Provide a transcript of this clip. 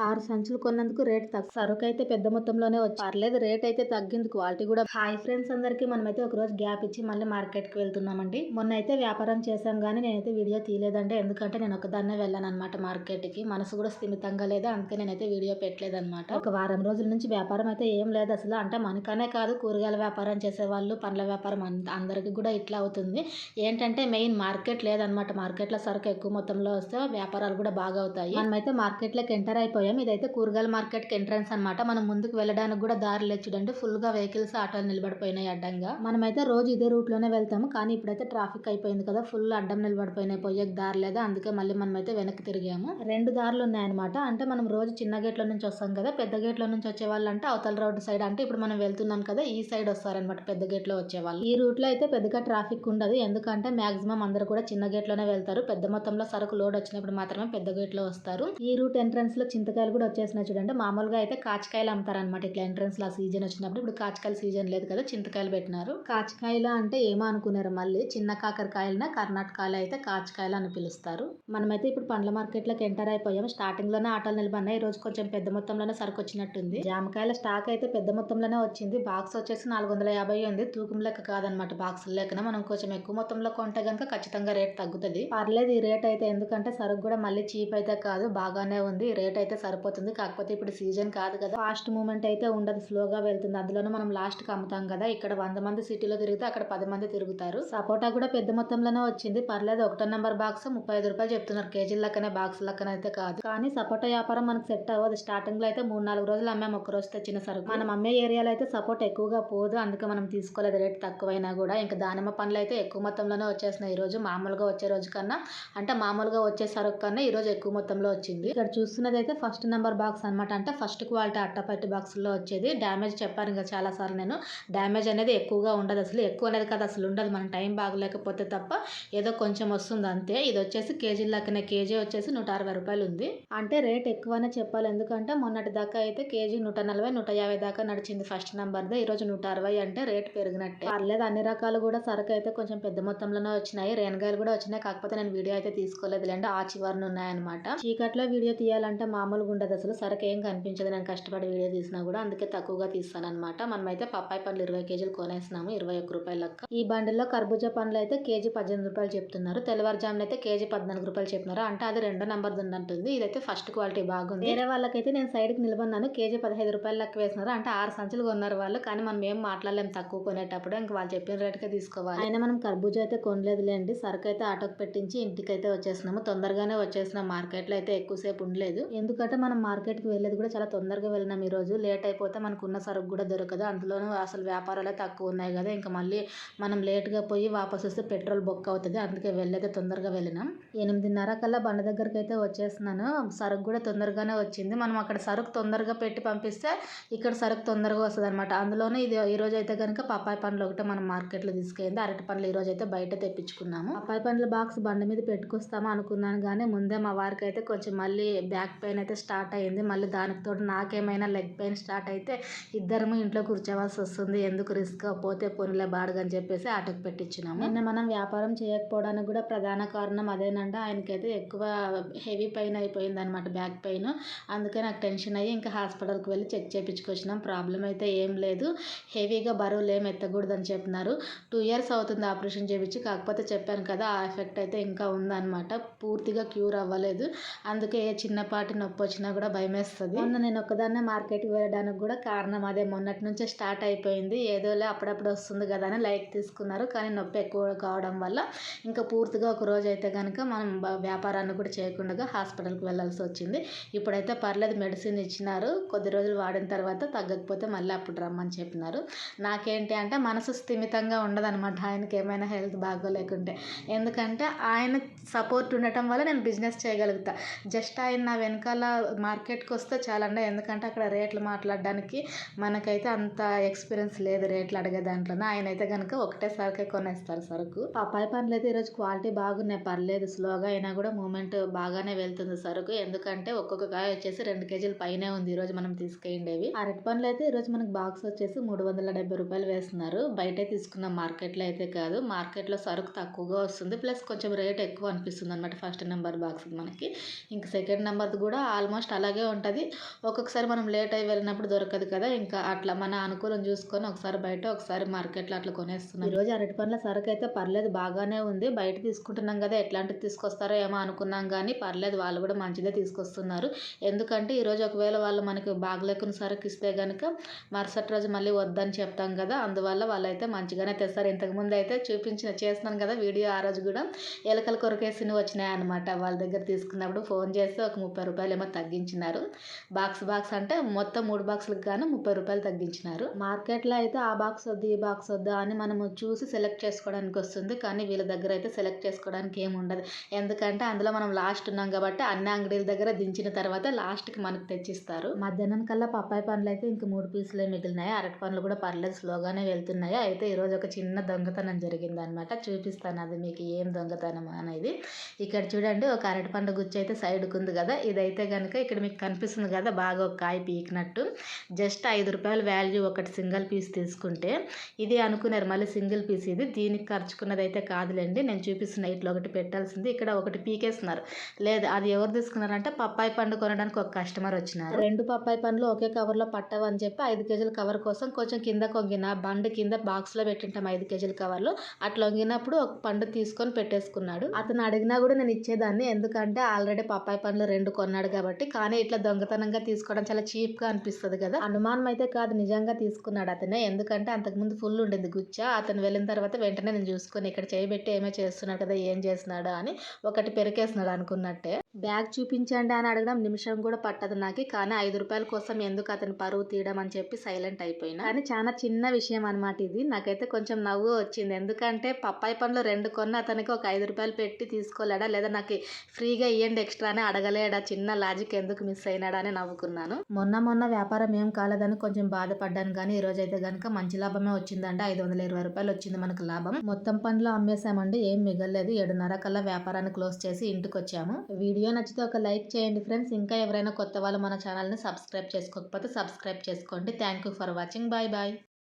ఆరు సంచులు కొన్నందుకు రేట్ తక్కువ సరుకు అయితే పెద్ద మొత్తంలోనే వచ్చి పర్లేదు రేట్ అయితే తగ్గింది క్వాలిటీ కూడా. హాయ్ ఫ్రెండ్స్ అందరికి మనమైతే ఒక రోజు గ్యాప్ ఇచ్చి మళ్ళీ మార్కెట్కి వెళ్తున్నామండి. మొన్న అయితే వ్యాపారం చేశాం కానీ నేనైతే వీడియో తీయలేదండి. ఎందుకంటే నేను ఒకదాన్నే వెళ్ళాను అనమాట మార్కెట్కి మనసు కూడా స్థిమితంగా లేదు. అందుకే నేనైతే వీడియో పెట్టలేదన్నమాట. ఒక వారం రోజుల నుంచి వ్యాపారం అయితే ఏం లేదు అసలు. అంటే మనకనే కాదు కూరగాయల వ్యాపారం చేసేవాళ్ళు పండ్ల వ్యాపారం అంద- అందరికీ కూడా ఇట్లా అవుతుంది. ఏంటంటే మెయిన్ మార్కెట్ లేదనమాట మార్కెట్లో సరుకు ఎక్కువ మొత్తంలో వస్తే వ్యాపారాలు కూడా బాగా అవుతాయి. మనమైతే మార్కెట్లోకి ఎంటర్ అయిపోయాం. ఇదైతే కూరగాయల మార్కెట్కి ఎంట్రన్స్ అనమాట మనం ముందుకు వెళ్ళడానికి కూడా దారిలో చూడండి. ఫుల్గా వెహికల్స్ ఆటోలు నిలబడిపోయినాయి అడ్డంగా. మనమైతే రోజు ఇదే రూట్లోనే వెళ్తాము. కానీ ఇప్పుడైతే ట్రాఫిక్ అయిపోయింది కదా. ఫుల్ అడ్డం నిలబడిపోయినాయి. పోయేకి దారి లేదా. అందుకే మళ్ళీ మనమైతే వెనక్కి తిరిగాము. రెండు దారులు ఉన్నాయన్నమాట. అంటే మనం రోజు చిన్న గేట్లో నుంచి వస్తాం కదా. పెద్ద గేట్లో నుంచి వచ్చే వాళ్ళు అంటే అవతల రోడ్ సైడ్. అంటే ఇప్పుడు మనం వెళ్తున్నాం కదా. ఈ సైడ్ వస్తారనమాట పెద్ద గేట్లో ఈ రూట్లో అయితే పెద్దగా ట్రాఫిక్ ఉండదు. ఎందుకంటే మాక్సిమం అందరూ కూడా చిన్న గేట్లోనే వెళ్తారు. పెద్ద మొత్తంలో సరుకు లోడ్ వచ్చినప్పుడు మాత్రమే పెద్ద గేట్లో వస్తారు. ఈ రూట్ ఎంట్రన్స్లో చింతకాయలు కూడా వచ్చేసినాయి చూడండి. మామూలుగా అయితే కాచికాయలు అమ్ముతారనమాట ఇట్లా ఎంట్రన్స్లో ఆ సీజన్ వచ్చినప్పుడు ఇప్పుడు కాచికాయల సీజన్ లేదు కదా చింతకాయలు పెట్టినారు. కాచకాయలు అంటే ఏమో అనుకున్నారు మళ్ళీ? చిన్న కాకరకాయలనే కర్ణాటకలో అయితే కాచికాయలు అని పిలుస్తారు. మనమైతే ఇప్పుడు పండ్ల మార్కెట్లోకి ఎంటర్ అయిపోయాం. స్టార్టింగ్లోనే నిలబడినాయి. ఈ రోజు కొంచెం పెద్ద మొత్తంలోనే సరుకు వచ్చినట్టుంది. జామకాయల స్టాక్ అయితే పెద్ద మొత్తంలోనే వచ్చింది. బాక్స్ వచ్చేసి నాలుగు వందల యాభై ఉంది. తూకం లెక్క కాదనమాట బాక్స్ లెక్కన. మనం కొంచెం ఎక్కువ మొత్తంలో కొంటే కనుక ఖచ్చితంగా రేట్ తగ్గుతుంది. పర్లేదు ఈ రేట్ అయితే. ఎందుకంటే సరుకు కూడా మళ్ళీ చీప్ అయితే కాదు. బాగానే ఉంది. రేట్ అయితే సరిపోతుంది. కాకపోతే ఇప్పుడు సీజన్ కాదు కదా. ఫాస్ట్ మూమెంట్ అయితే ఉండదు. స్లోగా వెళ్తుంది. అందులోనే మనం లాస్ట్కి అమ్ముతాం కదా. ఇక్కడ వంద మంది సిటీలో తిరిగితే అక్కడ పది మంది తిరుగుతారు. సపోటా కూడా పెద్ద మొత్తంలోనే వచ్చింది. పర్లేదు ఒకటో నెంబర్ బాక్స్ ముప్పై ఐదు రూపాయలు చెప్తున్నారు. కేజీ లెక్కనే బాక్స్ లెక్కన అయితే కాదు. కానీ సపోటా వ్యాపారం మనకు సెట్ అవ్వదు. స్టార్టింగ్లో అయితే మూడు నాలుగు రోజులు అమ్మాము ఒక రోజు తెచ్చిన సరుకు. మనం అమ్మే ఏరియాలో అయితే సపోర్ట్ ఎక్కువగా పోదు. అందుకే మనం తీసుకోలేదు. రేట్ తక్కువైనా కూడా. ఇంకా దానిమ్మ పండ్లు అయితే ఎక్కువ మొత్తంలోనే వచ్చేసినాయి ఈ రోజు మామూలుగా వచ్చే రోజు కన్నా అంటే మామూలుగా వచ్చే సరుకు కన్నా ఈ రోజు ఎక్కువ మొత్తంలో వచ్చింది. ఇక్కడ చూస్తున్నది అయితే ఫస్ట్ నెంబర్ బాక్స్ అనమాట అంటే ఫస్ట్ క్వాలిటీ అట్టపెట్టి బాక్స్లో వచ్చేది. డ్యామేజ్ చెప్పాను ఇంకా చాలా సార్లు నేను. డ్యామేజ్ అనేది ఎక్కువగా ఉండదు అసలు. ఎక్కువ అనేది కదా అసలు ఉండదు. మనం టైం బాగలేకపోతే తప్ప ఏదో కొంచెం వస్తుంది అంతే. ఇది వచ్చేసి కేజీ లెక్కనే. కేజీ వచ్చేసి నూట అరవై రూపాయలు ఉంది. అంటే రేట్ ఎక్కువనే చెప్పాలి. ఎందుకంటే మొన్నటి దాకా అయితే కేజీ నూట నలభై నూట యాభై దాకా నడిచింది ఫస్ట్ నెంబర్ది. ఈరోజు నూట అరవై అంటే రేట్ పెరిగినట్టే. పర్లేదు అన్ని రకాలు కూడా సరుకు అయితే కొంచెం పెద్ద మొత్తంలోనే వచ్చినాయి. రేణగాయలు కూడా వచ్చినాయి. కాకపోతే నేను వీడియో అయితే తీసుకోలేదు. లేంటే ఆ చివరిన ఉన్నాయన్నమాట. చీకట్లో వీడియో తీయాలంటే మామూలుగా ఉండదు అసలు. సరకు ఏం కనిపించదు. నేను కష్టపడి వీడియో తీసినా కూడా అందుకే తక్కువగా తీస్తాను అనమాట మనమైతే పప్పాయి పండ్లు ఇరవై కేజీలు కొనేసినాము. ఇరవై ఒక్క రూపాయల లెక్క. ఈ బండిల్లో కర్బూజా పండ్లు అయితే కేజీ పద్దెనిమిది రూపాయలు చెప్తున్నారు. తెల్లవారుజామున అయితే కేజీ పద్నాలుగు రూపాయలు చెప్తున్నారు అంటే అది రెండో నెంబర్ ఉందంటుంది ఇదైతే ఫస్ట్ క్వాలిటీ బాగుంది. వేరే వాళ్ళకైతే నేను సైడ్కి నిలబడినాను. కేజీ పదహైదు రూపాయలు లెక్క వేసినారు. అంటే ఆరు సంచులు కొన్నారు వాళ్ళు. కానీ మనం ఏం మాట్లాడలేము తక్కువ కొనేటప్పుడు. ఇంకా వాళ్ళు చెప్పిన రేటుకే తీసుకోవాలి. అయినా మనం కర్బూజా అయితే కొనలేదులేండి. సరుకు అయితే ఆటోకి పెట్టించి ఇంటికి అయితే వచ్చేసినాము. తొందరగానే వచ్చేసినాం. మార్కెట్లో అయితే ఎక్కువసేపు ఉండలేదు. ఎందుకంటే మనం మార్కెట్కి వెళ్ళేది కూడా చాలా తొందరగా వెళ్ళినాం ఈరోజు లేట్ అయిపోతే మనకు ఉన్న సరుకు కూడా దొరకదు. అందులోనూ అసలు వ్యాపారాలే తక్కువ ఉన్నాయి కదా! ఇంకా మళ్ళీ మనం లేట్గా పోయి వాపస్ వస్తే పెట్రోల్ బొక్క అవుతుంది. అందుకే వెళ్ళేదే తొందరగా వెళ్ళినాం. ఎనిమిదిన్నర కల్లా బండ దగ్గరికి అయితే వచ్చేస్తున్నాను సరుకు కూడా తొందరగానే వచ్చింది. మనం అక్కడ సరుకు తొందరగా పెట్టి పంపిస్తే ఇక్కడ సరుకు తొందరగా వస్తుంది అనమాట అందులోనే ఇది ఈరోజు అయితే కనుక పప్పాయి పండ్లు ఒకటే మనం మార్కెట్లో తీసుకెళ్ళింది. అరటి పండ్లు ఈరోజు అయితే బయట తెప్పించుకున్నాము. పప్పాయి పండ్ల బాక్స్ బండ మీద పెట్టుకొస్తాము అనుకున్నాను కానీ ముందే మా వారికి అయితే కొంచెం మళ్ళీ బ్యాక్ పెయిన్ అయితే స్టార్ట్ అయ్యింది. మళ్ళీ దానికి తోడు నాకేమైనా లెగ్ పెయిన్ స్టార్ట్ అయితే ఇద్దరము ఇంట్లో కూర్చోవాల్సి వస్తుంది. ఎందుకు రిస్క్? పోతే పొనిలే బాడుగా అని చెప్పేసి ఆటకు పెట్టించినాము. నిన్న మనం వ్యాపారం చేయకపోవడానికి కూడా ప్రధాన కారణం అదేనంటే ఆయనకైతే ఎక్కువ హెవీ పెయిన్ అయిపోయింది అనమాట బ్యాక్ పెయిన్. అందుకే నాకు టెన్షన్ అయ్యి ఇంకా హాస్పిటల్కి వెళ్ళి చెక్ చేయించుకొచ్చినాం ప్రాబ్లం అయితే ఏం లేదు. హెవీగా బరువులు ఏం ఎత్తకూడదు అని చెప్పినారు. టూ ఇయర్స్ అవుతుంది ఆపరేషన్ చేయించి కాకపోతే చెప్పాను కదా ఆ ఎఫెక్ట్ అయితే ఇంకా ఉందన్నమాట. పూర్తిగా క్యూర్ అవ్వలేదు. అందుకే ఏ చిన్నపాటి నొప్పి వచ్చినా కూడా భయం వేస్తుంది మొన్న నేను ఒక్కదాన్నే మార్కెట్కి వెళ్ళడానికి కూడా కారణం అదే. మొన్నటి నుంచే స్టార్ట్ అయిపోయింది. ఏదోలే అప్పుడప్పుడు వస్తుంది కదా అని లైట్ తీసుకున్నారు. కానీ నొప్పి ఎక్కువ కావడం వల్ల ఇంకా పూర్తిగా ఒక రోజు అయితే కనుక మనం వ్యాపారాన్ని కూడా చేయకుండా హాస్పిటల్కి వెళ్ళాల్సి వచ్చింది. ఇప్పుడైతే పర్లేదు మెడిసిన్ ఇచ్చినారు. కొద్ది రోజులు వాడిన తర్వాత తగ్గకపోతే మళ్ళీ అప్పుడు రమ్మని చెప్పినారు. నాకేంటి అంటే మనసు స్థిమితంగా ఉండదనమాట ఆయనకి ఏమైనా హెల్త్ బాగోలేకుంటే. ఎందుకంటే ఆయన సపోర్ట్ ఉండటం వల్ల నేను బిజినెస్ చేయగలుగుతా. జస్ట్ ఆయన నా వెనకాల మార్కెట్కి వస్తే చాలండి. ఎందుకంటే అక్కడ రేట్లు మాట్లాడడానికి మనకైతే అంత ఎక్స్పీరియన్స్ లేదు రేట్లు అడిగే దాంట్లో ఆయన అయితే కనుక ఒకటేసారికే కొనేస్తారు సరుకు. పప్పాయి పండ్లు అయితే ఈరోజు క్వాలిటీ బాగున్నాయి. పర్లేదు స్లోగా అయినా కూడా మూమెంట్ బాగానే వెళ్తుంది సరుకు. ఎందుకంటే ఒక్కొక్క కాయ వచ్చేసి రెండు కేజీల పైనే ఉంది ఈరోజు మనం తీసుకెళ్ళేవి అరటి పండ్లు అయితే ఈరోజు మనకి బాక్స్ వచ్చేసి మూడు వందల డెబ్బై రూపాయలు వేస్తున్నారు. బయటే తీసుకున్నాం మార్కెట్లో అయితే కాదు. మార్కెట్లో సరుకు తక్కువగా వస్తుంది. ప్లస్ కొంచెం రేట్ ఎక్కువ అనిపిస్తుంది అనమాట ఫస్ట్ నెంబర్ బాక్స్ మనకి. ఇంకా సెకండ్ నెంబర్ కూడా ఆల్ ఆల్మోస్ట్ అలాగే ఉంటుంది. ఒక్కొక్కసారి మనం లేట్ అయి వెళ్ళినప్పుడు దొరకదు కదా ఇంకా అట్లా మన అనుకూలం చూసుకొని ఒకసారి బయట ఒకసారి మార్కెట్లో అట్లా కొనేస్తున్నాం. ఈరోజు అరటి పండ్ల సరుకు అయితే పర్లేదు బాగానే ఉంది. బయట తీసుకుంటున్నాం కదా ఎట్లాంటివి తీసుకొస్తారో ఏమో అనుకున్నాం కానీ పర్లేదు వాళ్ళు కూడా మంచిదే తీసుకొస్తున్నారు. ఎందుకంటే ఈరోజు ఒకవేళ వాళ్ళు మనకి బాగలేకుని సరుకు ఇస్తే కనుక మరుసటి రోజు మళ్ళీ వద్దని చెప్తాం కదా అందువల్ల వాళ్ళైతే మంచిగానే తెస్తారు. ఇంతకుముందు అయితే చూపించిన చేస్తున్నాను కదా వీడియో ఆ రోజు కూడా ఎలకల కొరకేసినవి వచ్చినాయి అనమాట వాళ్ళ దగ్గర తీసుకున్నప్పుడు ఫోన్ చేస్తే ఒక ముప్పై రూపాయలు ఏమో తగ్గించినారు. బాక్స్ బాక్స్ అంటే మొత్తం మూడు బాక్సులకు గాను ముప్పై రూపాయలు తగ్గించినారు. మార్కెట్లో అయితే ఆ బాక్స్ వద్దు ఈ బాక్స్ వద్దు అని మనము చూసి సెలెక్ట్ చేసుకోవడానికి వస్తుంది. కానీ వీళ్ళ దగ్గర అయితే సెలెక్ట్ చేసుకోవడానికి ఏమి ఉండదు. ఎందుకంటే అందులో మనం లాస్ట్ ఉన్నాం కాబట్టి అన్ని అంగడీల దగ్గర దించిన తర్వాత లాస్ట్కి మనకు తెచ్చిస్తారు. మధ్యాహ్నం కల్లా పప్పాయి పండ్లు అయితే ఇంక మూడు పీసులే మిగిలినాయి. అరటి పండ్లు కూడా పర్లేదు స్లోగానే వెళ్తున్నాయి. అయితే ఈరోజు ఒక చిన్న దొంగతనం జరిగింది అనమాట చూపిస్తాను అది మీకు ఏం దొంగతనం అనేది. ఇక్కడ చూడండి ఒక అరటి పండు గుచ్చి అయితే సైడ్కి ఉంది కదా. ఇదైతే కనుక ఇక్కడ మీకు కనిపిస్తుంది కదా బాగా ఒక కాయ పీకినట్టు. జస్ట్ ఐదు రూపాయల వాల్యూ ఒకటి సింగిల్ పీస్ తీసుకుంటే ఇది అనుకున్నారు మళ్ళీ సింగిల్ పీస్ ఇది దీనికి ఖర్చుకున్నది అయితే కాదులేండి నేను చూపిస్తున్న ఇట్లా ఒకటి పెట్టాల్సింది ఇక్కడ ఒకటి పీకేస్తున్నారు. లేదు అది ఎవరు తీసుకున్నారంటే పప్పాయి పండు కొనడానికి ఒక కస్టమర్ వచ్చినారు. రెండు పప్పాయి పండ్లు ఒకే కవర్లో పట్టవు అని చెప్పి ఐదు కేజీల కవర్ కోసం కొంచెం కింద కొంగిన బండి కింద బాక్స్లో పెట్టింటాం ఐదు కేజీల కవర్లో అట్లా వంగినప్పుడు ఒక పండు తీసుకొని పెట్టేసుకున్నాడు. అతను అడిగినా కూడా నేను ఇచ్చేదాన్ని ఎందుకంటే ఆల్రెడీ పప్పాయి పండ్లు రెండు కొన్నాడు కాబట్టి కాబట్టి కానీ ఇట్లా దొంగతనంగా తీసుకోవడం చాలా చీప్గా అనిపిస్తుంది కదా. అనుమానం అయితే కాదు నిజంగా తీసుకున్నాడు అతనే. ఎందుకంటే అంతకుముందు ఫుల్ ఉండేది గుచ్చ. అతను వెళ్ళిన తర్వాత వెంటనే నేను చూసుకొని ఇక్కడ చేయబెట్టి ఏమో చేస్తున్నాడు కదా ఏం చేస్తున్నాడు అని ఒకటి పెరికేస్తున్నాడు అనుకున్నట్టే. బ్యాగ్ చూపించండి అని అడగడం నిమిషం కూడా పట్టదు నాకు. కానీ ఐదు రూపాయల కోసం ఎందుకు అతను పరువు తీయడం అని చెప్పి సైలెంట్ అయిపోయినా. కానీ చాలా చిన్న విషయం అనమాట ఇది. నాకైతే కొంచెం నవ్వు వచ్చింది. ఎందుకంటే పప్పాయి పండ్లు రెండు కొన్న అతనికి ఒక ఐదు రూపాయలు పెట్టి తీసుకోలేడా? లేదా నాకు ఫ్రీగా ఇవ్వండి ఎక్స్ట్రా అని అడగలేడా? చిన్న లాజిక్ ఎందుకు మిస్ అయినాడని నవ్వుకున్నాను. మొన్న మొన్న వ్యాపారం ఏం కాలేదని కొంచెం బాధపడ్డాను కానీ ఈ రోజు అయితే కనుక మంచి లాభమే వచ్చిందంటే. ఐదు వందల ఇరవై రూపాయలు వచ్చింది మనకు లాభం. మొత్తం పనిలో అమ్మేసామండి ఏం మిగలలేదు. ఏడున్నర కల్లా వ్యాపారాన్ని క్లోజ్ చేసి ఇంటికి వచ్చాము వీడియో నచ్చితే ఒక లైక్ చేయండి ఫ్రెండ్స్. ఇంకా ఎవరైనా కొత్త వాళ్ళు మన ఛానల్ని సబ్స్క్రైబ్ చేసుకోకపోతే సబ్స్క్రైబ్ చేసుకోండి. Thank you for watching. Bye bye.